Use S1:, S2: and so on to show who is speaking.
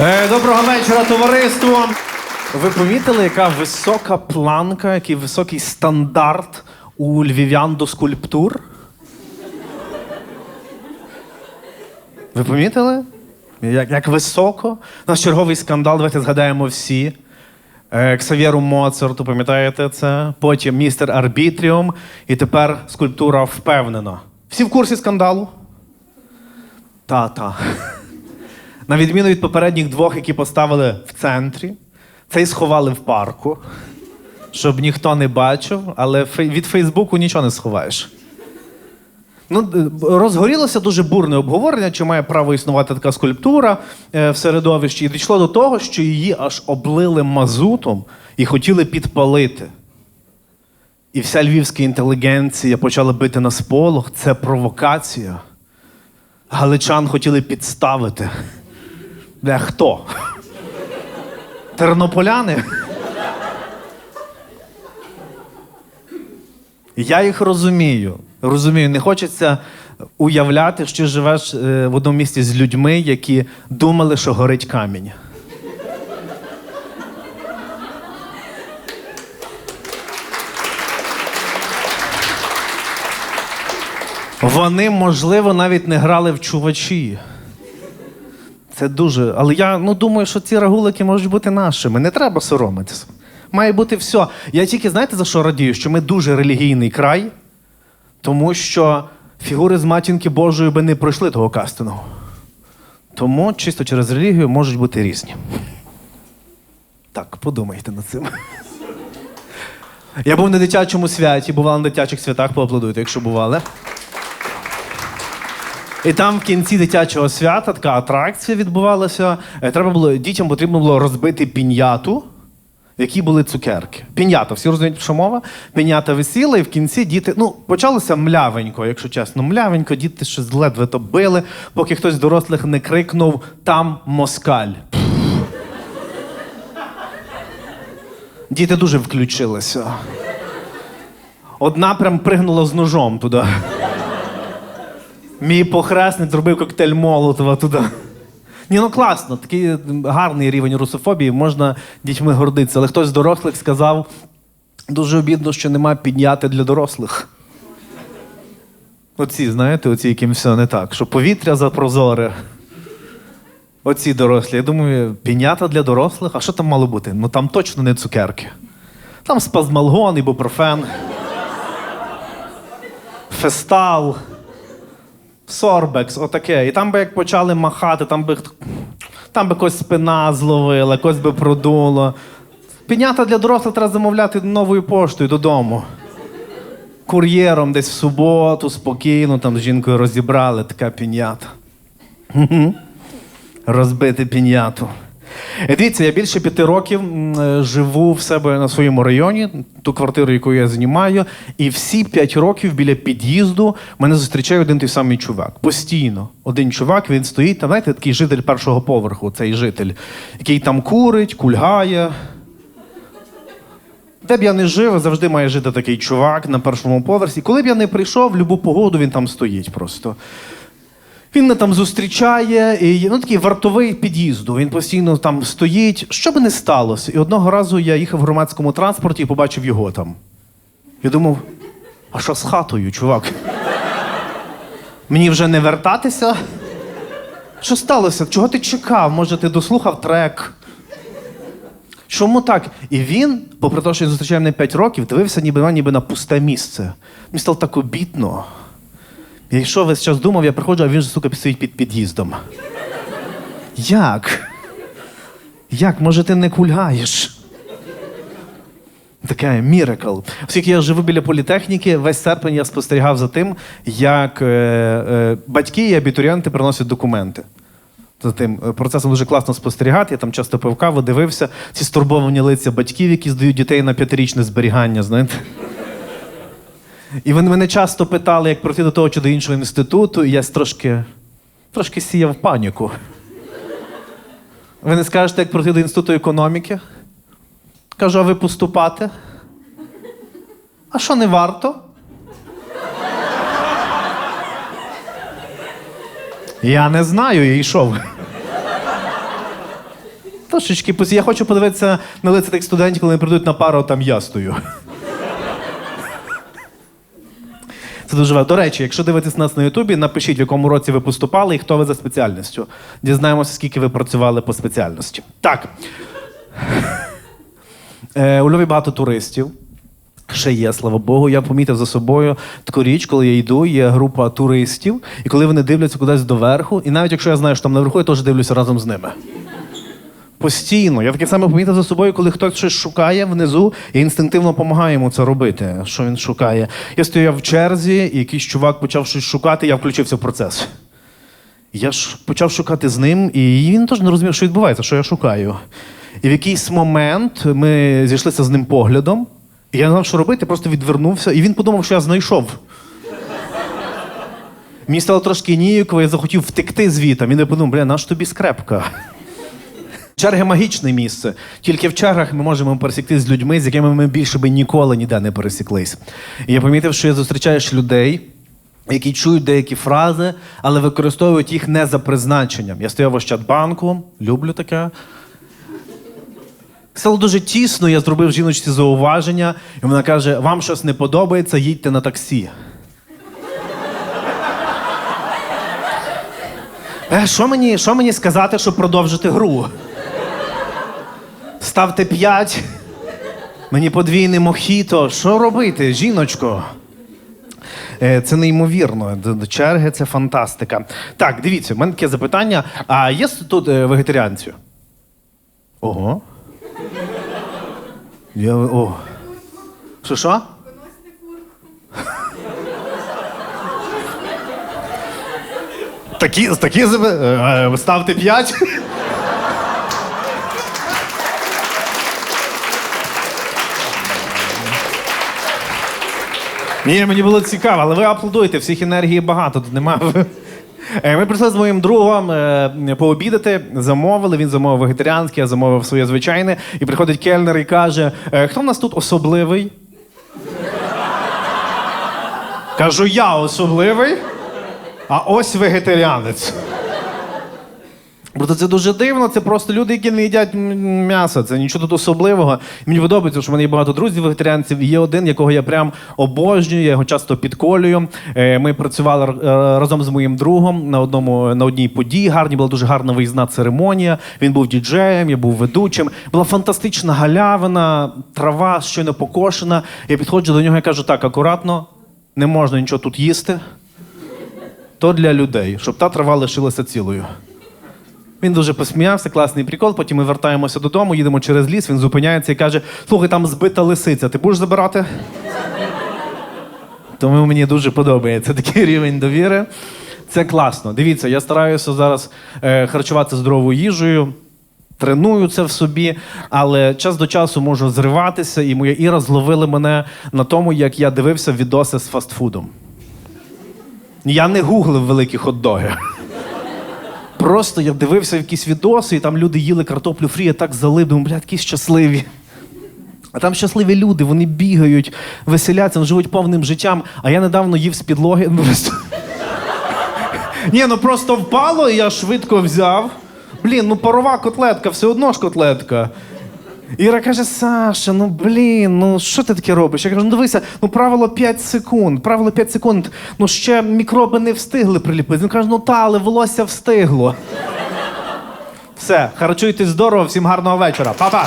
S1: Е, Доброго вечора, товариство. Ви помітили, яка висока планка, який високий стандарт у львів'ян до скульптур? Ви помітили? Як, як високо? У нас черговий скандал, давайте згадаємо всі. Е, Ксавєру Моцарту, пам'ятаєте це? Потім містер Арбітріум, і тепер скульптура впевнена. Всі в курсі скандалу? Та-та. На відміну від попередніх двох, які поставили в центрі, цей сховали в парку, щоб ніхто не бачив, але від Фейсбуку нічого не сховаєш. Ну, розгорілося дуже бурне обговорення, чи має право існувати така скульптура е, в середовищі, і дійшло до того, що її аж облили мазутом і хотіли підпалити. І вся львівська інтелігенція почала бити на сполох. Це провокація. Галичан хотіли підставити. Де хто? Тернополяни? Я їх розумію. Розумію, не хочеться уявляти, що живеш е, в одному місті з людьми, які думали, що горить камінь. Вони, можливо, навіть не грали в чувачі. Це дуже. Але я ну, думаю, що ці рагулики можуть бути нашими. Не треба соромитися. Має бути все. Я тільки знаєте за що радію? Що ми дуже релігійний край, тому що фігури з матінки Божої би не пройшли того кастингу. Тому чисто через релігію можуть бути різні. Так, подумайте над цим. Я був на дитячому святі, бували на дитячих святах, поаплодуйте, якщо бували. І там в кінці дитячого свята така атракція відбувалася. Е, Треба було дітям потрібно було розбити піняту, в якій були цукерки. Пінята, всі розуміють, що мова. Пінята висіла, і в кінці діти. Ну, почалося млявенько, якщо чесно, млявенько, діти щось ледве то били, поки хтось з дорослих не крикнув там москаль. Діти дуже включилися. Одна прям пригнула з ножом туди. Мій похресник зробив коктейль Молотова туди. Ні, ну класно, такий гарний рівень русофобії, можна дітьми гордитися. Але хтось з дорослих сказав, дуже обідно, що нема підняти для дорослих. Оці, знаєте, оці, яким все не так, що повітря запрозоре. Оці дорослі. Я думаю, пінята для дорослих, а що там мало бути? Ну там точно не цукерки. Там спазмалгон, ібупрофен, фестал. Сорбекс, отаке. І там би як почали махати, там би там би когось спина зловила, когось би продуло. Пінята для дорослих треба замовляти новою поштою додому. Кур'єром десь в суботу, спокійно, там з жінкою розібрали така пінята. Розбити піняту. Дивіться, я більше п'яти років е, живу в себе на своєму районі, ту квартиру, яку я знімаю, і всі п'ять років біля під'їзду мене зустрічає один той самий чувак. Постійно. Один чувак, він стоїть, там, знаєте, такий житель першого поверху, цей житель, який там курить, кульгає. Де б я не жив, завжди має жити такий чувак на першому поверсі. Коли б я не прийшов, в будь-яку погоду він там стоїть просто. Він мене там зустрічає, і ну такий вартовий під'їзду. Він постійно там стоїть. Що би не сталося? І одного разу я їхав в громадському транспорті і побачив його там. Я думав, а що з хатою, чувак? Мені вже не вертатися? Що сталося? Чого ти чекав? Може, ти дослухав трек? Чому так? І він, попри те, що він зустрічає мене 5 років, дивився ніби, на ніби на пусте місце. Мені стало так обідно. Я йшов весь час думав, я приходжу, а він же, сука, стоїть під під'їздом. Як? Як? Може, ти не кульгаєш? Таке міракл. Оскільки я живу біля політехніки, весь серпень я спостерігав за тим, як е, е, батьки і абітурієнти приносять документи. За тим е, процесом дуже класно спостерігати. Я там часто пив каву, дивився ці стурбовані лиця батьків, які здають дітей на п'ятирічне зберігання, знаєте. І вони мене часто питали, як пройти до того чи до іншого інституту, і я трошки, трошки сіяв паніку. Ви не скажете, як пройти до інституту економіки? Кажу, а ви поступати? А що не варто? Я не знаю, я йшов. трошечки Я хочу подивитися на лиця тих студентів, коли вони прийдуть на пару, там я стою. Це дуже важливо. До речі, якщо дивитесь нас на Ютубі, напишіть, в якому році ви поступали і хто ви за спеціальністю. Дізнаємося, скільки ви працювали по спеціальності. Так. Е, у Львові багато туристів. Ще є, слава Богу. Я помітив за собою таку річ, коли я йду, є група туристів, і коли вони дивляться кудись доверху, і навіть якщо я знаю, що там наверху, я теж дивлюся разом з ними. Постійно. Я таке саме помітив за собою, коли хтось щось шукає внизу, я інстинктивно допомагаю йому це робити. Що він шукає? Я стояв в черзі, і якийсь чувак почав щось шукати, я включився в процес. Я ж почав шукати з ним, і він теж не розумів, що відбувається, що я шукаю. І в якийсь момент ми зійшлися з ним поглядом, і я не знав, що робити, просто відвернувся, і він подумав, що я знайшов. Мені стало трошки ніяково, я захотів втекти звідти. Він не подумав, бля, наш тобі скрепка. Черги магічне місце. Тільки в чергах ми можемо пересіктись з людьми, з якими ми більше би ніколи ніде не пересіклись. І я помітив, що я зустрічаєш людей, які чують деякі фрази, але використовують їх не за призначенням. Я стояв в Ощадбанку, люблю таке. Стало дуже тісно, я зробив жіночці зауваження, і вона каже: вам щось не подобається, їдьте на таксі. Е, що мені, що мені сказати, щоб продовжити гру? Ставте п'ять. Мені подвійне мохіто. Що робити, жіночко? Е, Це неймовірно. Д- д- Черги це фантастика. Так, дивіться, в мене таке запитання. А є тут е, вегетаріанці? Ого. Я, о. Що що? Такі, такі е, е, ставте п'ять. Ні, мені було цікаво, але ви аплодуєте, всіх енергії багато, тут немає. Е, Ми прийшли з моїм другом е, пообідати, замовили. Він замовив вегетаріанське, я замовив своє звичайне. І приходить кельнер і каже: «Е, хто в нас тут особливий? Кажу, я особливий, а ось вегетаріанець. Просто це дуже дивно, це просто люди, які не їдять м'ясо. Це нічого тут особливого. Мені подобається, що в мене є багато друзів вегетаріанців. Є один, якого я прям обожнюю, я його часто підколюю. Е, Ми працювали е, разом з моїм другом на одному на одній події. Гарні була дуже гарна виїзна церемонія. Він був діджеєм, я був ведучим. Була фантастична галявина, трава щойно покошена. Я підходжу до нього і кажу: так, акуратно, не можна нічого тут їсти. То для людей, щоб та трава лишилася цілою. Він дуже посміявся, класний прикол. Потім ми вертаємося додому, їдемо через ліс, він зупиняється і каже: слухай, там збита лисиця, ти будеш забирати? Тому мені дуже подобається такий рівень довіри. Це класно. Дивіться, я стараюся зараз е, харчуватися здоровою їжею. Треную це в собі, але час до часу можу зриватися, і моя Іра зловили мене на тому, як я дивився відоси з фастфудом. Я не гуглив великі хот-доги. Просто я дивився якісь відоси, і там люди їли картоплю фрі, я так залив, думаю, блядь, які щасливі. А там щасливі люди, вони бігають, веселяться, живуть повним життям. А я недавно їв з підлоги. ну, Просто... Ні, ну просто впало, і я швидко взяв. Блін, ну парова котлетка, все одно ж котлетка. Іра каже: Саша, ну блін, ну що ти таке робиш? Я кажу, ну дивися, ну правило 5 секунд. Правило 5 секунд. Ну ще мікроби не встигли приліпити. Він каже, ну та, але волосся встигло. Все, харчуйтесь здорово, всім гарного вечора. Па-па!